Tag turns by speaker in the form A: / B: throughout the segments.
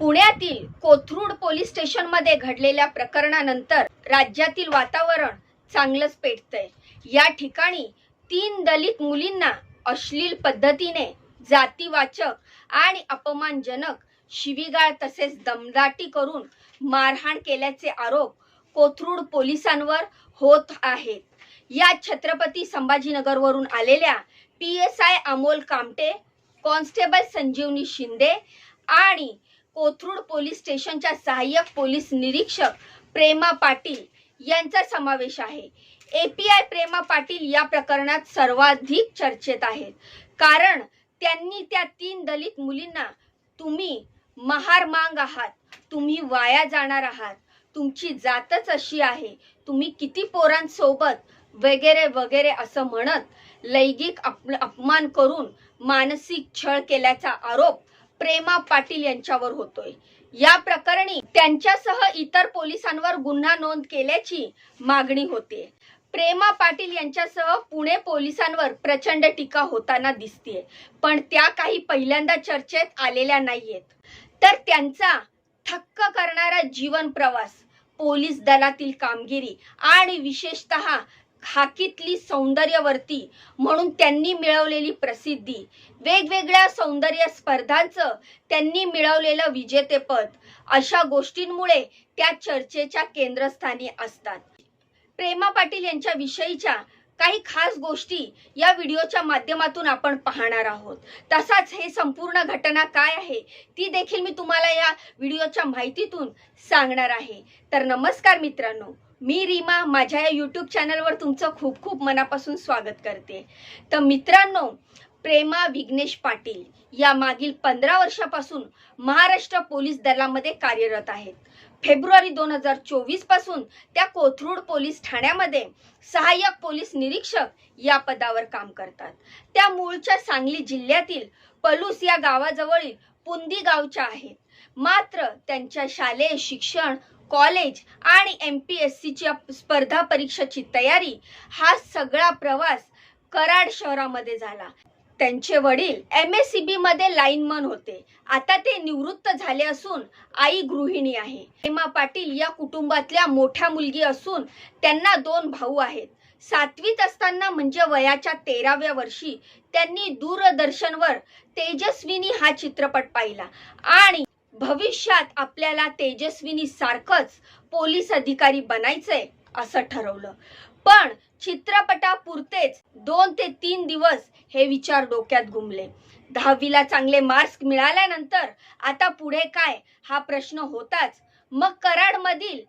A: पुण्यातील कोथरूड पोलीस स्टेशनमध्ये घडलेल्या प्रकरणानंतर राज्यातील वातावरण चांगलंच पेटतंय. या ठिकाणी तीन दलित मुलींना अश्लील पद्धतीने जातीवाचक आणि अपमानजनक शिवीगाळ तसेच दमदाटी करून मारहाण केल्याचे आरोप कोथरूड पोलिसांवर होत आहेत. या छत्रपती संभाजीनगरवरून आलेल्या P S I Amol Kamte constable Sanjivani Shinde आणि कोथरूड पोलीस स्टेशनच्या सहाय्यक पोलीस निरीक्षक प्रेमा पाटील यांचा समावेश आहे. एपीआय प्रेमा पाटील या प्रकरणात सर्वाधिक चर्चेत आहेत. कारण त्यांनी त्या तीन दलित मुलींना तुम्ही महार मांग आहात तुम्ही वाया जाणार आहात तुमची जातच अशी आहे तुम्ही किती पोरांसोबत वगैरे वगैरे असं म्हणत लैंगिक अप अपमान करून मानसिक छळ केल्याचा आरोप प्रेमा पाटील यांच्यावर होतोय. या प्रकरणी त्यांच्यासह इतर पोलिसांवर गुन्हा नोंद केल्याची मागणी होते प्रेमा पाटील यांच्यासह पुणे पोलिसांवर प्रचंड टीका होताना दिसतीये. पण त्या काही पहिल्यांदा चर्चेत आलेल्या नाहीयेत. तर त्यांचा थक्क करणारा जीवन प्रवास पोलीस दलातील कामगिरी आणि विशेषत खाकीतली सौंदर्यवर्ती म्हणून त्यांनी मिळवलेली प्रसिद्धी. वेगवेगळ्या सौंदर्य स्पर्धांचं त्यांनी मिळवलेलं विजेतेपद अशा गोष्टींमुळे त्या चर्चेच्या केंद्रस्थानी असतात. प्रेमा पाटील यांच्या विषयीच्या काही खास गोष्टी या व्हिडिओच्या माध्यमातून आपण पाहणार आहोत. तसाच हे संपूर्ण घटना काय आहे ती देखील मी तुम्हाला या व्हिडिओच्या माहितीतून सांगणार आहे. तर नमस्कार मित्रांनो. मी रीमा माझ्या या यूट्यूब चॅनलवर तुमचं खूप खूप मनापासून स्वागत करते. तर मित्रांनो प्रेमा विघ्नेश पाटील या मागील पंधरा वर्षापासून महाराष्ट्र पोलीस दलामध्ये कार्यरत आहेत. फेब्रुवारी दोन हजार चोवीसपासून त्या कोथरूड पोलीस ठाण्यामध्ये सहाय्यक पोलीस निरीक्षक या पदावर काम करतात. त्या मूळच्या सांगली जिल्ह्यातील पलूस या गावाजवळील पुंदी गावच्या आहेत. मात्र त्यांच्या शालेय शिक्षण कॉलेज आणि एम पी एस सीच्या स्पर्धा परीक्षेची तयारी हा सगळा प्रवास कराड शहरामध्ये झाला. त्यांचे वडील एम एस सी बी मध्ये लाईनमन होते. आता ते निवृत्त झाले असून आई गृहिणी आहे. हेमा पाटील या कुटुंबातल्या मोठ्या मुलगी असून त्यांना दोन भाऊ आहेत. सातवीत असताना म्हणजे वयाच्या तेराव्या वर्षी त्यांनी दूरदर्शनवर तेजस्विनी हा चित्रपट पाहिला आणि भविष्यात आपल्याला तेजस्विनी सारखंच पोलीस अधिकारी बनायचंय असं ठरवलं. पण चित्रपटापुरतेच दोन ते तीन दिवस हे विचार डोक्यात घुमले. दहावीला चांगले मार्क्स मिळाल्यानंतर आता पुढे काय हा प्रश्न होताच. मग कराडमधील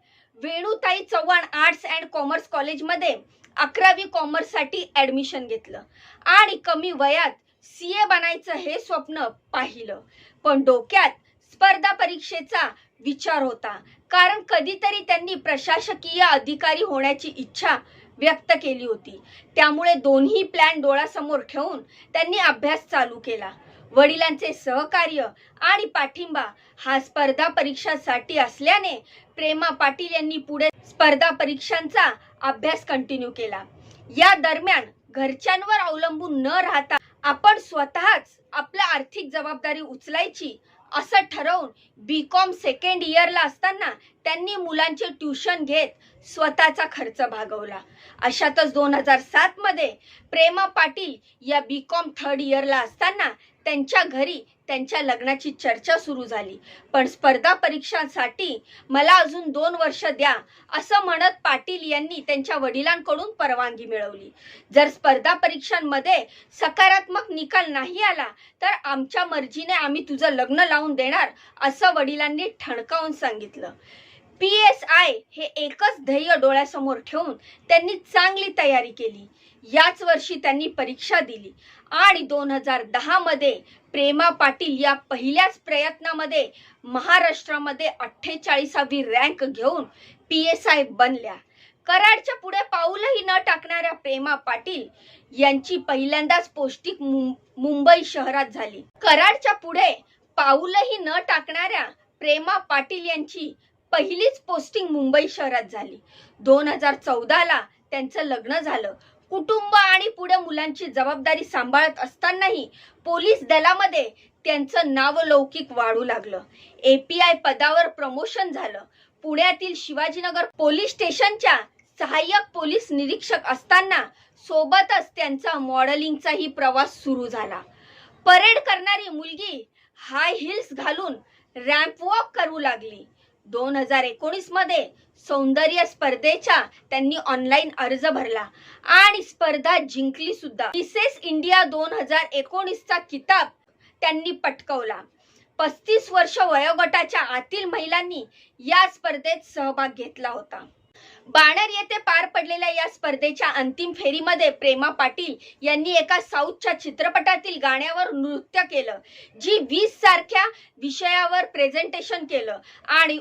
A: Venutai Chavan arts and commerce कॉलेजमध्ये अकरावी कॉमर्ससाठी ॲडमिशन घेतलं. आणि कमी वयात सी ए बनायचं हे स्वप्न पाहिलं. पण डोक्यात स्पर्धा परीक्षेचा विचार होता. कारण कधीतरी त्यांनी प्रशासकीय अधिकारी होण्याची इच्छा व्यक्त केली होती. त्यामुळे दोन्ही प्लॅन डोळ्यासमोर ठेवून त्यांनी अभ्यास चालू केला. वडिलांचे सहकार्य आणि पाठिंबा हा स्पर्धा परीक्षासाठी असल्याने प्रेमा पाटील यांनी पुढे स्पर्धा परीक्षांचा अभ्यास कंटिन्यू केला. या दरम्यान घरच्यांवर अवलंबून न राहता आपण स्वतःच आपल्या आर्थिक जबाबदारी उचलायची असं ठरवून बी कॉम सेकंड इयरला असताना त्यांनी मुलांचे ट्युशन घेत स्वतःचा खर्च भागवला. अशातच दोन हजार सात मध्ये प्रेमा पाटील या बी कॉम थर्ड इयरला असताना त्यांच्या घरी त्यांच्या लग्नाची चर्चा सुरू झाली. पण स्पर्धा परीक्षांसाठी मला अजून दोन वर्ष द्या असं म्हणत पाटील यांनी त्यांच्या वडिलांकडून परवानगी मिळवली. जर स्पर्धा परीक्षांमध्ये सकारात्मक निकाल नाही आला तर आमच्या मर्जीने आम्ही तुझं लग्न लावून देणार असं वडिलांनी ठणकावून सांगितलं. पी एस आय हे एकच ध्येय डोळ्यासमोर ठेवून त्यांनी चांगली तयारी केली. याच वर्षी त्यांनी परीक्षा दिली. आणि दोन हजार दहामध्ये प्रेमा पाटील या पहिल्याच प्रयत्नामध्ये महाराष्ट्रामध्ये अठ्ठेचाळीसावी रँक घेऊन पी एस आय बनल्या. कराडच्या पुढे पाऊलही न टाकणाऱ्या प्रेमा पाटील यांची पहिल्यांदाच पौष्टिक मुंबई शहरात झाली. कराडच्या पुढे पाऊलही न टाकणाऱ्या प्रेमा पाटील यांची पहिलीच पोस्टिंग मुंबई शहरात झाली. दोन हजार चौदाला त्यांचं लग्न झालं. कुटुंब आणि पुढे मुलांची जबाबदारी सांभाळत असतानाही पोलीस दलामध्ये त्यांचं नावलौकिक वाढू लागलं. एपीआय पदावर प्रमोशन झालं. पुण्यातील शिवाजीनगर पोलीस स्टेशनच्या सहाय्यक पोलीस निरीक्षक असताना सोबतच त्यांचा मॉडेलिंगचाही प्रवास सुरू झाला. परेड करणारी मुलगी हाय हिल्स घालून रॅम्प वॉक करू लागली. दोन हजार एकोणीसमध्ये सौंदर्य स्पर्धेचा त्यांनी ऑनलाईन अर्ज भरला. आणि स्पर्धा जिंकली सुद्धा. मिसेस इंडिया दोन हजार एकोणीसचा किताब त्यांनी पटकवला. पस्तीस वर्ष वयोगटाच्या आतील महिलांनी या स्पर्धेत सहभाग घेतला होता. बाणर येथे पार पडलेल्या या स्पर्धेच्या अंतिम फेरीमध्ये प्रेमा पाटील यांनी एका साऊथच्या चित्रपटातील गाण्यावर नृत्य केलं जी वीस सारख्या विषयावर प्रेझेंटेशन केलं आणि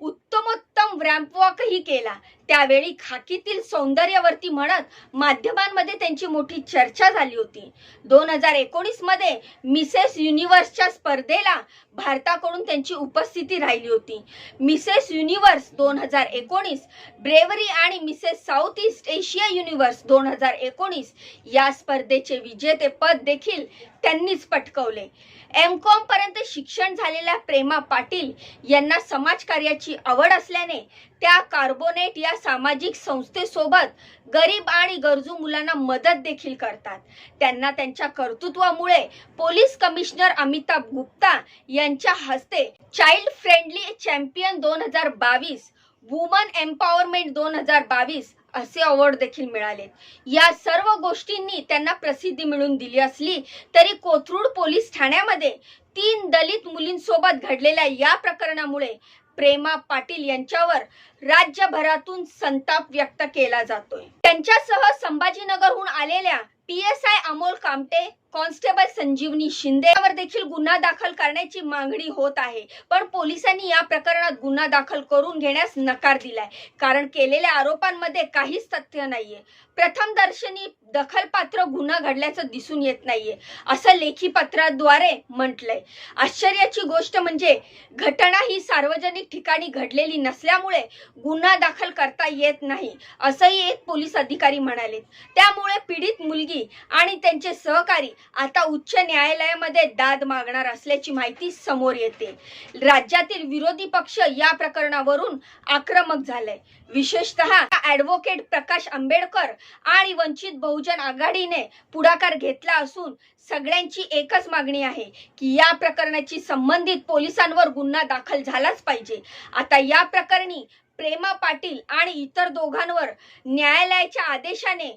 A: उत्तमोत्तम रॅम्पवॉकही केला. त्यावेळी खाकीतील सौंदर्यवर्ती म्हणत माध्यमांमध्ये त्यांची मोठी चर्चा झाली होती. दोन हजार एकोणीसमध्ये मिसेस युनिव्हर्सच्या स्पर्धेला भारताकडून त्यांची उपस्थिती राहिली होती. मिसेस युनिव्हर्स दोन हजार एकोणीस ब्रेवरी आणि Mrs south east Asia universe दोन हजार एकोणीस या स्पर्धेचे विजेते पद देखील त्यांनीच पटकवले. एम कॉम पर्यंत शिक्षण झालेल्या प्रेमा पाटील यांना समाजकार्याची आवड असल्याने त्या कार्बोनेट या सामाजिक संस्थेसोबत गरीब आणि गरजू मुलांना मदत देखील करतात. त्यांना त्यांच्या कर्तृत्वामुळे पोलीस कमिशनर अमिताभ गुप्ता यांच्या हस्ते चाइल्ड फ्रेंडली चॅम्पियन दोन हजार बावीस वुमन एम्पॉवरमेंट दोन हजार बावीस असे अवॉर्ड देखील मिळाले. या सर्व गोष्टींनी त्यांना प्रसिद्धी मिळवून दिली असली तरी कोथरूड पोलीस ठाण्यामध्ये तीन दलित मुलींसोबत घडलेल्या या प्रकरणामुळे प्रेमा पाटील यांच्यावर राज्यभरातून संताप व्यक्त केला जातोय. त्यांच्यासह संभाजीनगरहून आलेल्या P S I Amol Kamte constable Sanjivani Shinde यावर देखील गुन्हा दाखल करण्याची मागणी होत आहे. पण पोलिसांनी या प्रकरणात गुन्हा दाखल करून घेण्यास नकार दिलाय. कारण केलेल्या आरोपांमध्ये काहीच तथ्य नाहीये. प्रथमदर्शनी दखलपात्र गुन्हा घडल्याचं दिसून येत नाहीये असं लेखी पत्राद्वारे म्हटलंय. आश्चर्याची गोष्ट म्हणजे घटना ही सार्वजनिक ठिकाणी घडलेली नसल्यामुळे गुन्हा दाखल करता येत नाही असंही एक पोलीस अधिकारी म्हणाले त्यामुळे पीडित मुलगी आणि त्यांचे सहकारी आता उच्च न्यायालयामध्ये दाद मागणार असल्याची माहिती समोर येते. राज्यातील विरोधी पक्ष या प्रकरणावरून आक्रमक झालंय. विशेषतः ऍडव्होकेट प्रकाश आंबेडकर आणि वंचित बहुजन आघाडीने पुढाकार घेतला असून सगळ्यांची एकच मागणी आहे की या प्रकरणाची संबंधित पोलिसांवर गुन्हा दाखल झालाच पाहिजे. आता या प्रकरणी प्रेमा पाटील आणि इतर दोघांवर न्यायालयाच्या आदेशाने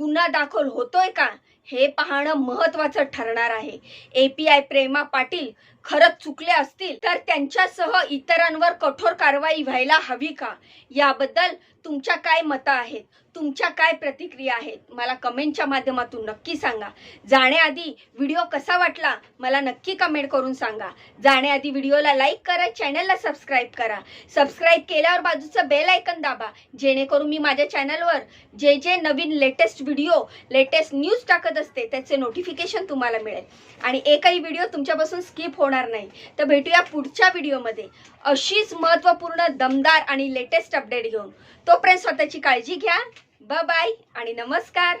A: गुन्हा दाखल होतोय का हे पाहणं महत्वाचं ठरणार आहे. एपीआय प्रेमा पाटील खरंच चुकले असतील तर त्यांच्यासह इतरांवर कठोर कारवाई व्हायला हवी का? याबद्दल तुमच्या काय मतं आहेत? तुमच्या काय प्रतिक्रिया आहेत? मला कमेंटच्या माध्यमातून नक्की सांगा. जाण्याआधी व्हिडिओ कसा वाटला मला नक्की कमेंट करून सांगा. जाण्याआधी व्हिडिओला लाईक करा चॅनलला सबस्क्राईब करा. सबस्क्राईब केल्यावर बाजूचं बेल आयकन दाबा. जेणेकरून मी माझ्या चॅनलवर जे जे नवीन लेटेस्ट व्हिडिओ लेटेस्ट न्यूज टाकत असते त्याचे नोटिफिकेशन तुम्हाला मिळेल. आणि एकही व्हिडिओ तुमच्यापासून स्किप होणार नाही. तर भेटूया पुढच्या व्हिडिओमध्ये. अशीच महत्त्वपूर्ण दमदार आणि लेटेस्ट अपडेट घेऊन. तोपर्यंत स्वतःची काळजी घ्या. ब बाय आणि नमस्कार.